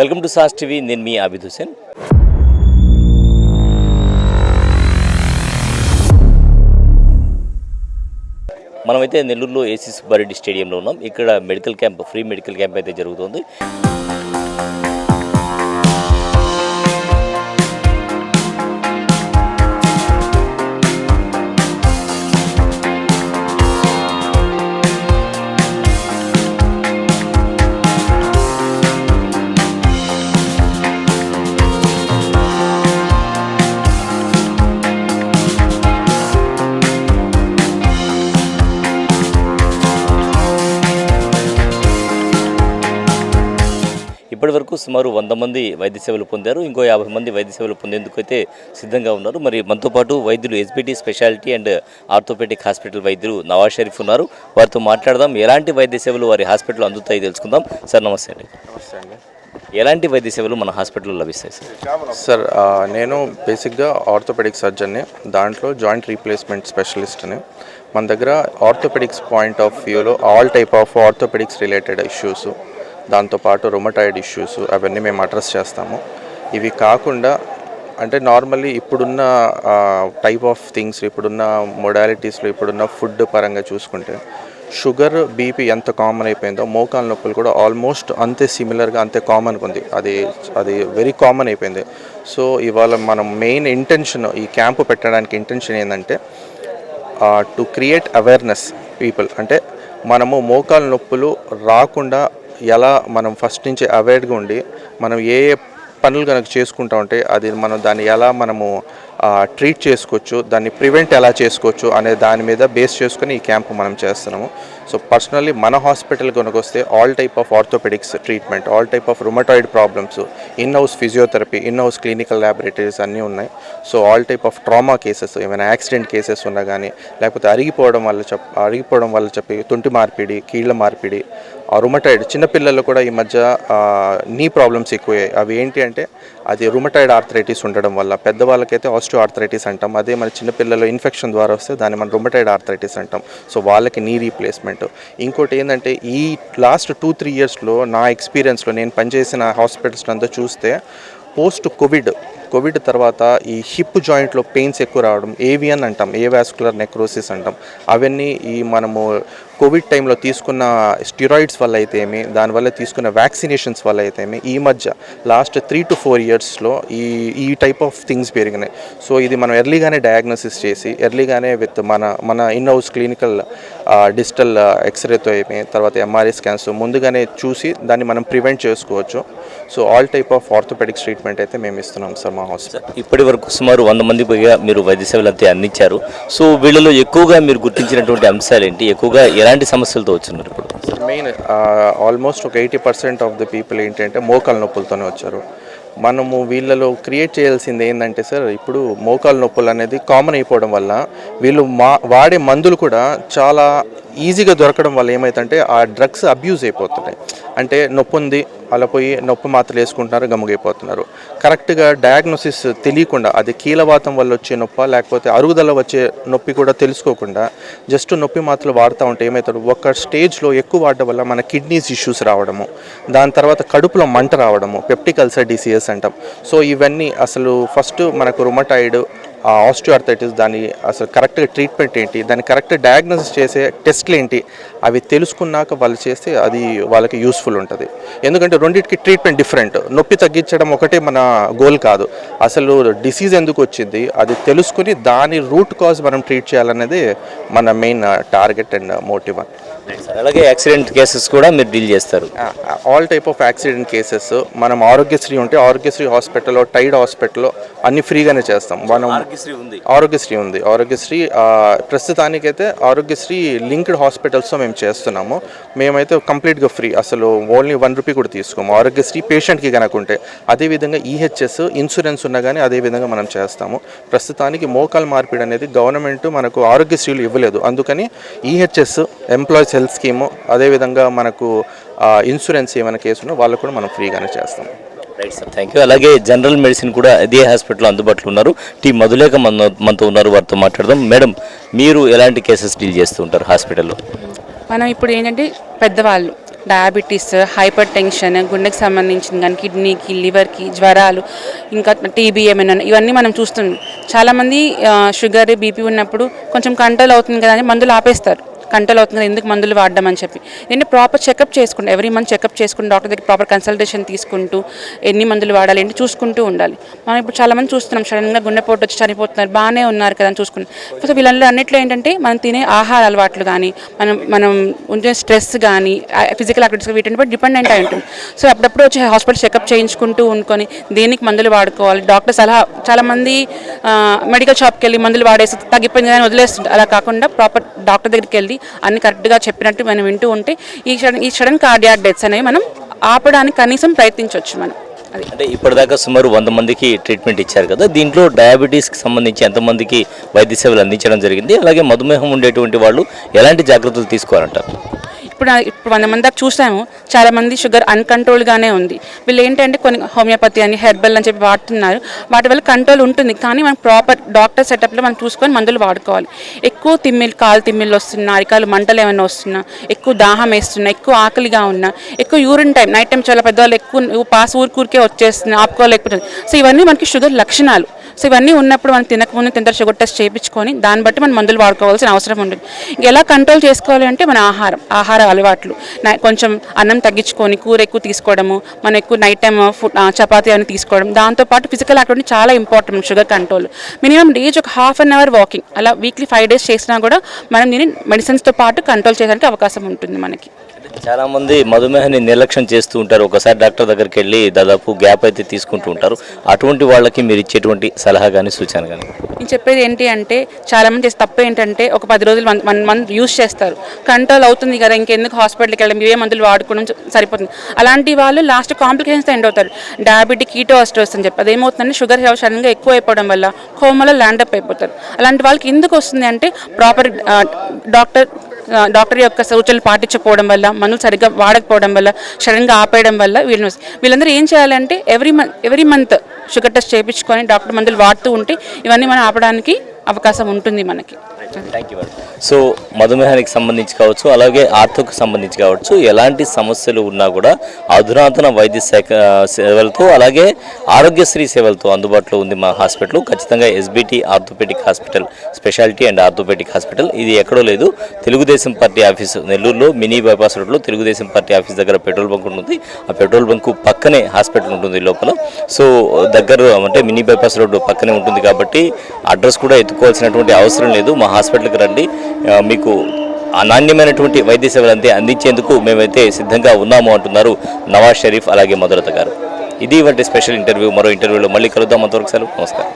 Welcome to sauce TV. నేను మీ ఆబిద్ హుసేన్. మనమైతే నెల్లూరులో ఏసీ సుబ్బారెడ్డి స్టేడియంలో ఉన్నాం. ఇక్కడ medical camp free medical camp అయితే జరుగుతుంది. ఇప్పటి వరకు సుమారు వంద మంది వైద్య సేవలు పొందారు. ఇంకో యాభై మంది వైద్య సేవలు పొందేందుకు అయితే సిద్ధంగా ఉన్నారు. మరి మనతో పాటు వైద్యులు SBT specialty and orthopaedic hospital వైద్యులు నవాజ్ షరీఫ్ ఉన్నారు. వారితో మాట్లాడదాం. ఎలాంటి వైద్య సేవలు వారి హాస్పిటల్లో అందుతాయి తెలుసుకుందాం. సార్ నమస్తే అండి. నమస్తే అండి. ఎలాంటి వైద్య సేవలు మన హాస్పిటల్లో లభిస్తాయి సార్? సార్ నేను బేసిక్గా ఆర్థోపెడిక్ సర్జన్ని దాంట్లో జాయింట్ రీప్లేస్మెంట్ స్పెషలిస్ట్ని. మన దగ్గర ఆర్థోపెడిక్స్ పాయింట్ ఆఫ్ వ్యూలో all type of orthopaedics related issues దాంతోపాటు రొమటాయిడ్ ఇష్యూస్ అవన్నీ మేము అడ్రస్ చేస్తాము. ఇవి కాకుండా అంటే నార్మల్లీ ఇప్పుడున్న టైప్ ఆఫ్ థింగ్స్ ఇప్పుడున్న మొడాలిటీస్లో ఇప్పుడున్న ఫుడ్ పరంగా చూసుకుంటే షుగర్ బీపీ ఎంత కామన్ అయిపోయిందో మోకాల నొప్పులు కూడా ఆల్మోస్ట్ అంతే సిమిలర్గా అంతే కామన్గా ఉంది. అది అది వెరీ కామన్ అయిపోయింది. సో ఇవాళ మనం మెయిన్ ఇంటెన్షన్ ఈ క్యాంపు పెట్టడానికి ఇంటెన్షన్ ఏంటంటే టు క్రియేట్ అవేర్నెస్ పీపుల్ అంటే మనము మోకాల నొప్పులు రాకుండా ఎలా మనం ఫస్ట్ నుంచి అవేర్గా ఉండి మనం ఏ ఏ పనులు కనుక చేసుకుంటా ఉంటే అది మనం దాన్ని ఎలా మనము ట్రీట్ చేసుకోవచ్చు దాన్ని ప్రివెంట్ ఎలా చేసుకోవచ్చు అనే దాని మీద బేస్ చేసుకుని ఈ క్యాంప్ మనం చేస్తున్నాము. సో పర్సనల్లీ మన హాస్పిటల్ కనుక వస్తే all type of orthopaedics treatment all type of rheumatoid problems in house physiotherapy in house clinical laboratories అన్నీ ఉన్నాయి. So all type of trauma cases ఏమైనా యాక్సిడెంట్ కేసెస్ ఉన్నా కానీ లేకపోతే అరిగిపోవడం వల్ల చెప్ అరిగిపోవడం వల్ల చెప్పి తుంటి మార్పిడి కీళ్ళ మార్పిడి ఆ రుమటాయిడ్ చిన్నపిల్లలు కూడా ఈ మధ్య నీ ప్రాబ్లమ్స్ ఎక్కువయ్యాయి. అవి ఏంటి అంటే అది రుమటైడ్ ఆర్థరైటిస్ ఉండడం వల్ల పెద్దవాళ్ళకైతే ఆస్టియో ఆర్థరైటిస్ అంటాం. అదే మన చిన్నపిల్లలు ఇన్ఫెక్షన్ ద్వారా వస్తే దాన్ని మనం రుమటైడ్ ఆర్థరైటిస్ అంటాం. సో వాళ్ళకి నీ రీప్లేస్మెంట్ ఇంకోటి ఏంటంటే ఈ లాస్ట్ టూ త్రీ ఇయర్స్లో నా ఎక్స్పీరియన్స్లో నేను పనిచేసిన హాస్పిటల్స్ అంతా చూస్తే పోస్ట్ కోవిడ్ కోవిడ్ తర్వాత ఈ హిప్ జాయింట్లో పెయిన్స్ ఎక్కువ రావడం ఏవియన్ అంటాం ఏ వాస్కులర్ నెక్రోసిస్ అంటాం అవన్నీ ఈ మనము కోవిడ్ టైంలో తీసుకున్న స్టిరాయిడ్స్ వల్ల అయితే ఏమి దానివల్ల తీసుకున్న వ్యాక్సినేషన్స్ వల్ల అయితే ఏమి ఈ మధ్య లాస్ట్ త్రీ టు ఫోర్ ఇయర్స్లో ఈ ఈ టైప్ ఆఫ్ థింగ్స్ పెరిగినాయి. సో ఇది మనం ఎర్లీగానే డయాగ్నోసిస్ చేసి ఎర్లీగానే విత్ మన మన ఇన్ హౌస్ క్లినికల్ డిజిటల్ ఎక్స్రేతో ఏమి తర్వాత ఎంఆర్ఐ స్కాన్స్ ముందుగానే చూసి దాన్ని మనం ప్రివెంట్ చేసుకోవచ్చు. So all type of orthopaedics treatment అయితే మేము ఇస్తున్నాం సార్ మా హాస్పిటల్ ఇప్పటి వరకు సుమారు వంద మంది పైగా మీరు వైద్య సేవలు అంతే అందించారు. సో వీళ్ళలో ఎక్కువగా మీరు గుర్తించినటువంటి అంశాలు ఏంటి? ఎక్కువగా ఎలాంటి సమస్యలతో వచ్చున్నారు ఇప్పుడు? మెయిన్ ఆల్మోస్ట్ ఒక eighty percent of the people ఏంటంటే మోకాల నొప్పులతోనే వచ్చారు. మనము వీళ్ళలో క్రియేట్ చేయాల్సింది ఏంటంటే సార్ ఇప్పుడు మోకాల నొప్పులు అనేది కామన్ అయిపోవడం వల్ల వీళ్ళు మా వాడే మందులు కూడా చాలా ఈజీగా దొరకడం వల్ల ఏమైతుందంటే ఆ డ్రగ్స్ అబ్యూజ్ అయిపోతున్నాయి. అంటే నొప్పి ఉంది అలా పోయి నొప్పి మాత్రలు వేసుకుంటున్నారు గమ్ముగైపోతున్నారు. కరెక్ట్గా డయాగ్నోసిస్ తెలియకుండా అది కీలవాతం వల్ల వచ్చే నొప్ప లేకపోతే అరుగుదల వచ్చే నొప్పి కూడా తెలుసుకోకుండా జస్ట్ నొప్పి మాత్రలు వాడుతూ ఉంటే ఏమవుతాడు ఒక స్టేజ్లో ఎక్కువ వాడడం వల్ల మన కిడ్నీస్ ఇష్యూస్ రావడము దాని తర్వాత కడుపులో మంట రావడము పెప్టిక్ అల్సర్ అంటాం. సో ఇవన్నీ అసలు ఫస్ట్ మనకు రుమటాయిడ్ ఆస్టియోఆర్థైటిస్ దాని అసలు కరెక్ట్గా ట్రీట్మెంట్ ఏంటి? దాన్ని కరెక్ట్ డయాగ్నోసిస్ చేసే టెస్ట్లు ఏంటి? అవి తెలుసుకున్నాక వాళ్ళు చేస్తే అది వాళ్ళకి యూస్ఫుల్ ఉంటుంది. ఎందుకంటే రెండింటికి ట్రీట్మెంట్ డిఫరెంట్ నొప్పి తగ్గించడం ఒకటే మన గోల్ కాదు. అసలు డిసీజ్ ఎందుకు వచ్చింది? అది తెలుసుకుని దాని రూట్ కాజ్ మనం ట్రీట్ చేయాలనేది మన మెయిన్ టార్గెట్ అండ్ మోటివ్ అలాగే యాక్సిడెంట్ కేసెస్ కూడా మీరు డీల్ చేస్తారు. All type of accident cases మనం ఆరోగ్యశ్రీ ఉంటే ఆరోగ్యశ్రీ హాస్పిటల్లో టైడ్ హాస్పిటల్లో అన్ని ఫ్రీగానే చేస్తాం. మనం ఉంది. ఆరోగ్యశ్రీ ఉంది. ఆరోగ్యశ్రీ ప్రస్తుతానికైతే ఆరోగ్యశ్రీ లింక్డ్ హాస్పిటల్స్తో మేము చేస్తున్నాము. మేమైతే కంప్లీట్గా ఫ్రీ అసలు ఓన్లీ వన్ రూపీ కూడా తీసుకోము. ఆరోగ్యశ్రీ పేషెంట్కి కనుక ఉంటే అదేవిధంగా ఈహెచ్ఎస్ ఇన్సూరెన్స్ ఉన్నా కానీ అదేవిధంగా మనం చేస్తాము. ప్రస్తుతానికి మోకాల్ మార్పిడి అనేది గవర్నమెంట్ మనకు ఆరోగ్యశ్రీలు ఇవ్వలేదు. అందుకని ఈహెచ్ఎస్ ఎంప్లాయీస్ హెల్త్ స్కీము అదేవిధంగా మనకు ఇన్సూరెన్స్ ఏమైనా కేసు ఉన్నా వాళ్ళు కూడా మనం ఫ్రీగానే చేస్తాం. రైట్ సార్ థ్యాంక్ యూ అలాగే జనరల్ మెడిసిన్ కూడా అదే హాస్పిటల్లో అందుబాటులో ఉన్నారు. టీ మధులేఖ మన మనతో ఉన్నారు. వారితో మాట్లాడదాం. మేడం మీరు ఎలాంటి కేసెస్ డీల్ చేస్తూ ఉంటారు హాస్పిటల్లో? మనం ఇప్పుడు ఏంటంటే పెద్దవాళ్ళు డయాబెటీస్ హైపర్ టెన్షన్ గుండెకి సంబంధించిన కానీ కిడ్నీకి లివర్కి జ్వరాలు ఇంకా టీబీ ఏమైనా ఇవన్నీ మనం చూస్తున్నాం చాలామంది షుగర్ బీపీ ఉన్నప్పుడు కొంచెం కంట్రోల్ అవుతుంది కదా అని మందులు ఆపేస్తారు. కంట్రోల్ అవుతుంది ఎందుకు మందులు వాడడం అని చెప్పి. నేను ప్రాపర్ చెకప్ చేసుకుంటూ ఎవ్రీ మంత్ చెకప్ చేసుకుంటూ డాక్టర్ దగ్గర ప్రాపర్ కన్సల్టేషన్ తీసుకుంటూ ఎన్ని మందులు వాడాలి ఏంటి చూసుకుంటూ ఉండాలి. మనం ఇప్పుడు చాలామంది చూస్తున్నాం సడన్గా గుండెపోటు వచ్చి చనిపోతున్నారు బాగానే ఉన్నారు కదా అని చూసుకుంటాం సో వీళ్ళందరూ అన్నిట్లో ఏంటంటే మనం తినే ఆహార అలవాట్లు కానీ మనం మనం ఉండే స్ట్రెస్ కానీ ఫిజికల్ యాక్టివిటీస్ వీటిని బట్టి డిపెండెంట్ అయి ఉంటుంది. సో అప్పుడప్పుడు వచ్చి హాస్పిటల్ చెకప్ చేయించుకుంటూ ఉండుకొని దేనికి మందులు వాడుకోవాలి డాక్టర్ సలహా చాలామంది మెడికల్ షాప్కి వెళ్ళి మందులు వాడేసి తగ్గిపోయింది కానీ వదిలేస్తుంటారు. అలా కాకుండా ప్రాపర్ డాక్టర్ దగ్గరికి వెళ్ళి అన్ని కరెక్ట్గా చెప్పినట్టు మనం వింటూ ఉంటే ఈ సడన్ ఈ సడన్ కార్డియాక్ డెత్స్ అనేవి మనం ఆపడానికి కనీసం ప్రయత్నించవచ్చు మనం. అంటే ఇప్పటిదాకా సుమారు వంద మందికి ట్రీట్మెంట్ ఇచ్చారు కదా దీంట్లో డయాబెటీస్కి సంబంధించి ఎంతమందికి వైద్య సేవలు అందించడం జరిగింది అలాగే మధుమేహం ఉండేటువంటి వాళ్ళు ఎలాంటి జాగ్రత్తలు తీసుకోవాలంటారు? ఇప్పుడు ఇప్పుడు వంద మంది దాకా చూసాము చాలా మంది షుగర్ అన్కంట్రోల్గానే ఉంది. వీళ్ళు ఏంటంటే కొన్ని హోమియోపతి అని హెర్బల్ అని చెప్పి వాడుతున్నారు. వాటి వల్ల కంట్రోల్ ఉంటుంది కానీ మనం ప్రాపర్ డాక్టర్ సెటప్లో మనం చూసుకొని మందులు వాడుకోవాలి. ఎక్కువ తిమ్మిలు కాలు తిమ్మిళ్ళు వస్తున్నా అరికాలు మంటలు ఏమైనా వస్తున్నా ఎక్కువ దాహం వేస్తున్నా ఎక్కువ ఆకలిగా ఉన్నా ఎక్కువ యూరిన్ టైం నైట్ టైం చాలా పెద్దవాళ్ళు ఎక్కువ పాస్ ఊరికూరికే వచ్చేస్తుంది ఆపుకోలేకపోతుంది సో ఇవన్నీ మనకి షుగర్ లక్షణాలు. సో ఇవన్నీ ఉన్నప్పుడు మనం తినకముందు తింటారు షుగర్ టెస్ట్ చేయించుకొని దాన్ని బట్టి మనం మందులు వాడుకోవాల్సిన అవసరం ఉంటుంది. ఇంక ఎలా కంట్రోల్ చేసుకోవాలి అంటే మన ఆహారం ఆహార అలవాట్లు. నై- కొంచెం అన్నం తగ్గించుకొని కూర ఎక్కువ తీసుకోవడము మనం ఎక్కువ నైట్ టైం ఫుడ్ చపాతీ అని తీసుకోవడం దాంతోపాటు ఫిజికల్ యాక్టివిటీ చాలా important sugar control. Minimum days ఒక హాఫ్ అన్ అవర్ వాకింగ్ అలా వీక్లీ ఫైవ్ డేస్ చేసినా కూడా మనం దీన్ని మెడిసిన్స్తో పాటు కంట్రోల్ చేయడానికి అవకాశం ఉంటుంది మనకి. చాలామంది మధుమేహాన్ని నిర్లక్ష్యం చేస్తూ ఉంటారు. ఒకసారి డాక్టర్ దగ్గరికి వెళ్ళి దాదాపు గ్యాప్ అయితే తీసుకుంటూ ఉంటారు. అటువంటి వాళ్ళకి మీరు ఇచ్చేటువంటి సలహా కానీ సూచన కానీ నేను చెప్పేది ఏంటి అంటే చాలా మంది చేసే తప్పు ఏంటంటే ఒక పది రోజులు వన్ వన్ మంత్ యూస్ చేస్తారు. కంట్రోల్ అవుతుంది కదా ఇంకెందుకు హాస్పిటల్కి వెళ్ళడం ఇవే మందులు వాడుకోవడం సరిపోతుంది. అలాంటి వాళ్ళు లాస్ట్ కాంప్లికేషన్స్ ఎండ్ అవుతారు. డయాబెటిక్ కీటో ఆస్టోస్ అని చెప్పి. అదేమవుతుందంటే షుగర్ సడన్గా ఎక్కువ అయిపోవడం వల్ల కోమలో ల్యాండప్ అయిపోతారు. అలాంటి వాళ్ళకి ఎందుకు వస్తుంది అంటే ప్రాపర్ డాక్టర్ డాక్టర్ యొక్క సూచనలు పాటించకపోవడం వల్ల మందులు సరిగ్గా వాడకపోవడం వల్ల సడన్గా ఆపేయడం వల్ల వీళ్ళు వీళ్ళందరూ ఏం చేయాలంటే every month every month sugar test చేయించుకొని డాక్టర్ మందులు వాడుతూ ఉంటే ఇవన్నీ మనం ఆపడానికి అవకాశం ఉంటుంది మనకి. సో మధుమేహానికి సంబంధించి కావచ్చు అలాగే ఆర్థోకి సంబంధించి కావచ్చు ఎలాంటి సమస్యలు ఉన్నా కూడా అధునాతన వైద్య శాఖ సేవలతో అలాగే ఆరోగ్యశ్రీ సేవలతో అందుబాటులో ఉంది మా హాస్పిటల్. ఖచ్చితంగా SBT orthopaedic hospital specialty and orthopaedic hospital. ఇది ఎక్కడో లేదు. తెలుగుదేశం పార్టీ ఆఫీసు నెల్లూరులో మినీ బైపాస్ రోడ్లో తెలుగుదేశం పార్టీ ఆఫీస్ దగ్గర పెట్రోల్ బంక్ ఉంటుంది ఆ పెట్రోల్ బంక్ పక్కనే హాస్పిటల్ ఉంటుంది లోపల. సో దగ్గర అంటే మినీ బైపాస్ రోడ్డు పక్కనే ఉంటుంది కాబట్టి అడ్రస్ కూడా ఎత్తుకోవాల్సినటువంటి అవసరం లేదు. మా హాస్పిటల్కి రండి. మీకు ఆ నాణ్యమైనటువంటి వైద్య సేవలు అంతే అందించేందుకు మేమైతే సిద్ధంగా ఉన్నాము అంటున్నారు నవాజ్ షరీఫ్ అలాగే మధురత గారు. ఇది వంటి స్పెషల్ ఇంటర్వ్యూ మరో ఇంటర్వ్యూలో మళ్ళీ కలుద్దాం. అంతవరకు సెలవు. నమస్కారం.